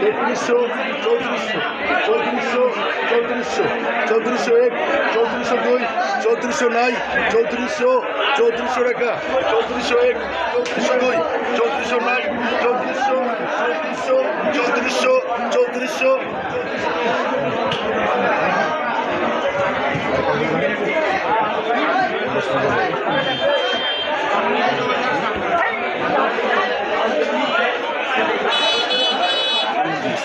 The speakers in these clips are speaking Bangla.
তেত্রিশশো, চৌত্রিশশো চৌত্রিশশো চৌত্রিশশো চৌত্রিশশো এক, চৌত্রিশশো দুই, চৌত্রিশশো নাই চৌত্রিশশো চৌত্রিশশো টাকা, চৌত্রিশশো এক, চৌত্রিশশো দুই, চৌত্রিশশো নাই চৌত্রিশশো চৌত্রিশশো চৌত্রিশশো চৌত্রিশশো।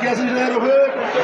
কি রফিক